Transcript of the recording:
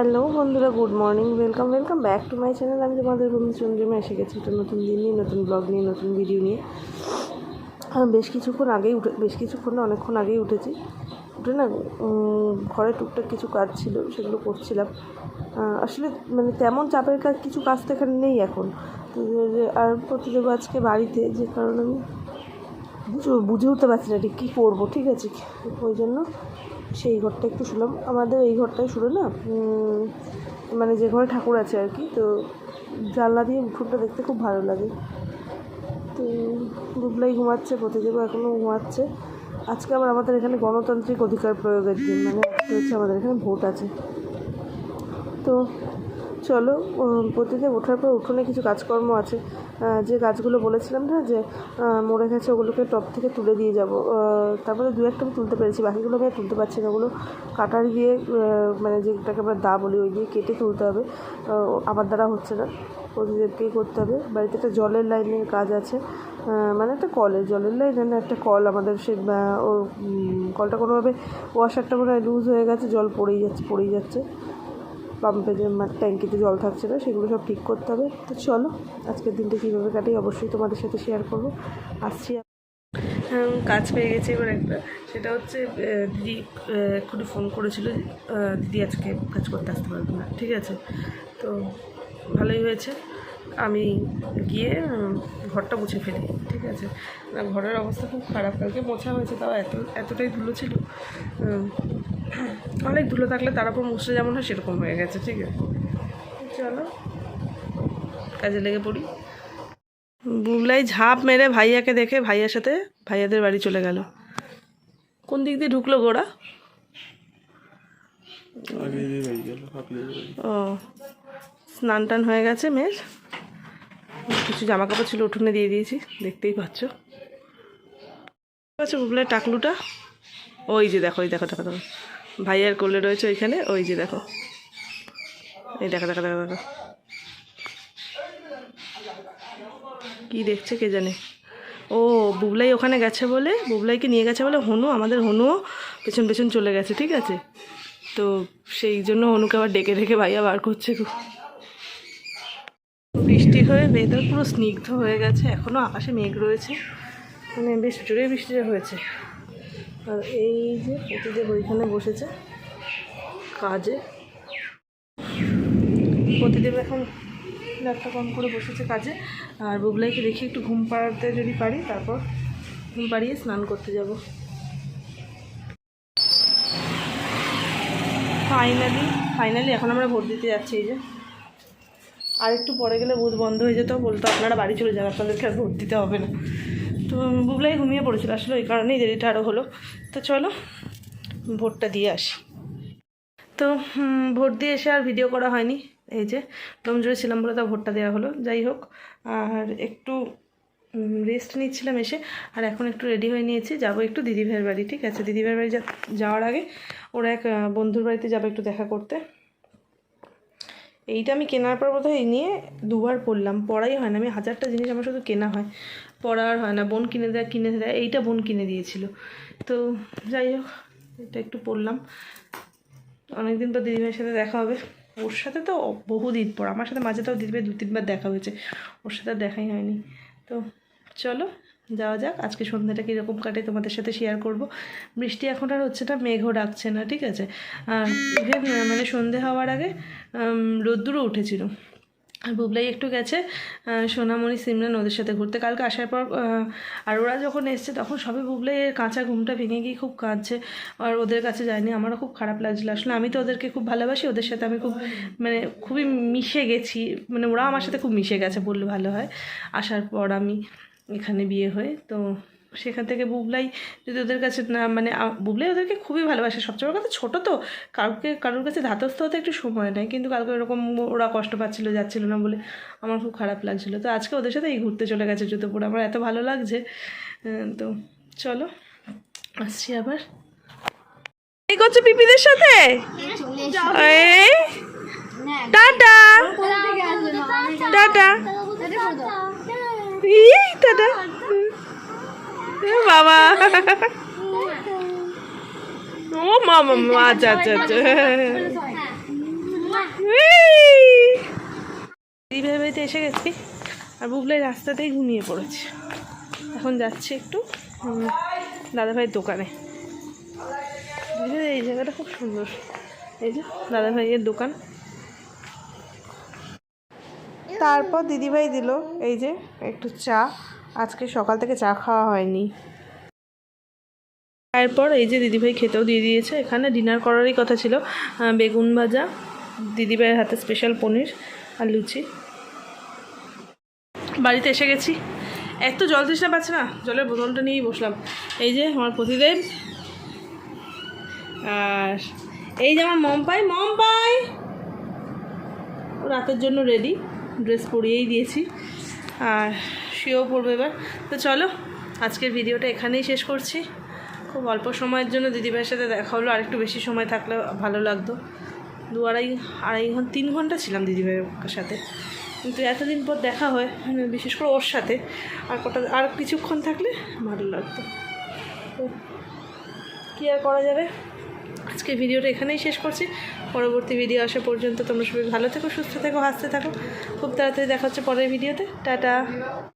Hello বন্ধুরা, good morning, welcome welcome back to my channel. আমি তোমাদের বন্ধু চন্দ্রিমা এসে গেছি একটা নতুন দিন নিয়ে, নতুন ব্লগ নিয়ে, নতুন ভিডিও নিয়ে। বেশ কিছুক্ষণ আগেই উঠে, বেশ কিছুক্ষণ না, অনেকক্ষণ আগেই উঠেছি। উঠে না ঘরে টুকটাক কিছু কাজ ছিল, সেগুলো করছিলাম। আসলে মানে তেমন চাপের কাজ, কিছু কাজ তো এখানে নেই এখন। আর প্রতিদেব আজকে বাড়িতে, যে কারণে আমি বুঝে উঠতে পারছি না ঠিক কী করব, ঠিক আছে? ওই জন্য সেই ঘরটা একটু শুলাম আমাদের এই ঘরটাই শুরু না মানে যে ঘরে ঠাকুর আছে আর কি, তো জানলা দিয়ে উঠোনটা দেখতে খুব ভালো লাগে। তো দুবলাই ঘুমাচ্ছে প্রতিদেবও এখনও ঘুমাচ্ছে। আজকে আবার আমাদের এখানে গণতান্ত্রিক অধিকার প্রয়োগের দিন মানে আজকে হচ্ছে আমাদের এখানে ভোট আছে। তো চলো প্রতিদিন ওঠার পর উঠোনে কিছু কাজকর্ম আছে। যে গাছগুলো বলেছিলাম না যে মরে গেছে ওগুলোকে টপ থেকে তুলে দিয়ে যাব। তারপরে দু একটা আমি তুলতে পেরেছি বাকিগুলো আমি আর তুলতে পারছি না। ওগুলো কাটার দিয়ে মানে যেটাকে আমরা দা বলি ওই দিয়ে কেটে তুলতে হবে। আমার দ্বারা হচ্ছে না প্রতিদেবকেই করতে হবে। বাড়িতে একটা জলের লাইনের কাজ আছে মানে একটা কলের জলের লাইন একটা কল আমাদের সে উম, কলটা কোনোভাবে ওয়াশারটা মনে হয় লুজ হয়ে গেছে জল পড়েই যাচ্ছে পড়েই যাচ্ছে। পাম্পে যে ট্যাঙ্কিতে জল থাকছে না, সেগুলো সব ঠিক করতে হবে। তো চলো, আজকের দিনটা কীভাবে কাটি অবশ্যই তোমাদের সাথে শেয়ার করব। আসছি কাজ পেয়ে গেছি এবার একটা। সেটা হচ্ছে দিদি একটু ফোন করেছিল দিদি আজকে কাজ করতে আসতে পারবে না, ঠিক আছে? তো ভালোই হয়েছে। আমি গিয়ে ঘরটা মুছে ফেলি ঠিক আছে? না ঘরের অবস্থা খুব খারাপ। কালকে মোছা হয়েছে তাও এত এতটাই ধুলো ছিল। অনেক ধুলো থাকলে তার উপর মুছলে যেমন হয় সেরকম হয়ে গেছে ঠিক আছে? চলো কাজে লেগে পড়ি। বুবলাই ঝাঁপ মেরে ভাইয়াকে দেখে ভাইয়ার সাথে ভাইয়াদের বাড়ি চলে গেল। কোন দিক দিয়ে ঢুকলো গোড়া ও স্নান টান হয়ে গেছে মেয়ের? কিছু জামা কাপড় ছিল, উঠোনে দিয়ে দিয়েছি। দেখতেই পাচ্ছ। আচ্ছা বুবলাই টাকলুটা। ওই যে দেখো, ওই দেখো দেখো দেখো। ভাইয়ার কোলে রয়েছে ওইখানে, ওই যে দেখো। এই দেখো দেখো দেখো দেখো। কি দেখছে কে জানে? ও, বুবলাই ওখানে গেছে বলে, বুবলাইকে নিয়ে গেছে বলে, হনু, আমাদের হনুও পেছন পেছন চলে গেছে, ঠিক আছে? তো সেই জন্য হনুকে আবার ডেকে ডেকে ভাইয়া বার করছে খুব বৃষ্টি হয়ে ওয়েদার পুরো স্নিগ্ধ হয়ে গেছে। এখনও আকাশে মেঘ রয়েছে। মানে বেশ জোরে বৃষ্টিটা হয়েছে। আর এই যে প্রতিদেব ওইখানে বসেছে কাজে। প্রতিদেব এখন ল্যাপটপ অন করে বসেছে কাজে। আর বুবলাইকে দেখি একটু ঘুম পাড়াতে যদি পারি, তারপর ঘুম পাড়িয়ে স্নান করতে যাব। ফাইনালি ফাইনালি এখন আমরা ভোট দিতে যাচ্ছি এই যে। আর একটু পরে গেলে বুথ বন্ধ হয়ে যেত, বলতো আপনারা বাড়ি চলে যান, আপনাদেরকে আর ভোট দিতে হবে না। তো বুবলাই ঘুমিয়ে পড়েছিল, আসলে ওই কারণেই দেরিটা আরও হলো। তো চলো, ভোটটা দিয়ে আসি। তো ভোট দিয়ে এসে আর ভিডিও করা হয়নি, এই যে ডোমজোরে ছিলাম বলে তা ভোটটা দেওয়া হলো। যাই হোক, আর একটু রেস্ট নিচ্ছিলাম এসে, আর এখন একটু রেডি হয়ে নিয়েছি, যাব একটু দিদিভাইয়ের বাড়ি, ঠিক আছে? দিদিভাইয়ের বাড়ি যাওয়ার আগে, ওরা এক বন্ধুর বাড়িতে যাবে একটু দেখা করতে। এইটা আমি কেনার পর বোধহয় এই নিয়ে দুবার পড়লাম। পড়াই হয় না, আমি হাজারটা জিনিস আমার শুধু কেনা হয়। পড়ার হয় না, বোন কিনে দেয় কিনে দেয়, এইটা বোন কিনে দিয়েছিল। তো যাই হোক, এটা একটু পরলাম অনেকদিন পর দিদিভাইয়ের সাথে দেখা হবে। ওর সাথে তো বহুদিন পর, আমার সাথে মাঝে তো দিদিভাই দু তিনবার দেখা হয়েছে। ওর সাথে দেখাই হয়নি। তো চলো যাওয়া যাক, আজকে সন্ধ্যাটা কীরকম কাটে তোমাদের সাথে শেয়ার করব। বৃষ্টি এখন আর হচ্ছে না, মেঘও ডাকছে না, ঠিক আছে? আর ইভেন মানে সন্ধে হওয়ার আগে রোদ্দুরও উঠেছিল। আর বুবলাই একটু গেছে সোনামণি, সিমরান ওদের সাথে ঘুরতে। কালকে আসার পর আর ওরা যখন এসছে, তখন সবে বুবলাইয়ের কাঁচা ঘুমটা ভেঙে গিয়ে খুব কাঁদছে। আর ওদের কাছে যায়নি, আমারও খুব খারাপ লাগছিল। আসলে আমি তো ওদেরকে খুব ভালোবাসি, ওদের সাথে আমি খুব মানে খুবই মিশে গেছি। মানে ওরা আমার সাথে খুব মিশে গেছে বললে ভালো হয়, আসার পর আমি। এখানে বিয়ে হয়ে। তো সেখান থেকে বুবলাই যদি ওদের কাছে না মানে বুবলাই ওদেরকে খুবই ভালোবাসে। সবচেয়ে বড় কথা ছোটো তো কাউকে কারোর কাছে ধাতস্থ হতে একটু সময় নেয়। কিন্তু কালকে এরকম ওরা কষ্ট পাচ্ছিলো যাচ্ছিল না বলে আমার খুব খারাপ লাগছিল। তো আজকে ওদের সাথে এই ঘুরতে চলে গেছে জুতো পরে আমার এত ভালো লাগছে। তো চলো আসছি আবার। এই করছ পিপিদের সাথে? টাটা। টাটা। বাবা। ও মামা আচ্ছা আচ্ছা আচ্ছা। এসে গেছি, আর বুবলাই রাস্তাতেই ঘুমিয়ে পড়েছে। এখন যাচ্ছি একটু দাদাভাইয়ের দোকানে। এই জায়গাটা খুব সুন্দর। এই যে দাদাভাইয়ের দোকান। তারপর দিদিভাই দিল, এই যে একটু চা। আজকে সকাল থেকে চা খাওয়া হয়নি। তারপর এই যে দিদিভাই খেতেও দিয়ে দিয়েছে। এখানে ডিনার করারই কথা ছিল। বেগুন ভাজা, দিদিভাইয়ের হাতে স্পেশাল পনির আর লুচি। বাড়িতে এসে গেছি। এত জল তৃষ্ণা পাচ্ছে না। জলের বোতলটা নিয়েই বসলাম। এই যে আমার প্রতিদেব। আর এই যে আমার মম পাই মম পাই রাতের জন্য রেডি ড্রেস পরিয়েই দিয়েছি। আর শুয়েও পড়বে এবার। তো চলো, আজকের ভিডিওটা এখানেই শেষ করছি। খুব অল্প সময়ের জন্য দিদিভাইয়ের সাথে দেখা হলো আর একটু বেশি সময় থাকলে ভালো লাগতো। দু আড়াই আড়াই ঘণ্টা তিন ঘণ্টা ছিলাম দিদিভাইয়ের সাথে। কিন্তু এতদিন পর দেখা হয়, বিশেষ করে ওর সাথে। আর কটা, আর কিছুক্ষণ থাকলে ভালো লাগতো। তো কী আর করা যাবে? আজকে ভিডিওটা এখানেই শেষ করছি। পরবর্তী ভিডিও আসা পর্যন্ত তোমরা সবাই ভালো থেকো, সুস্থ থেকো, হাসতে থাকো। খুব তাড়াতাড়ি দেখা হচ্ছে পরের ভিডিওতে। টাটা।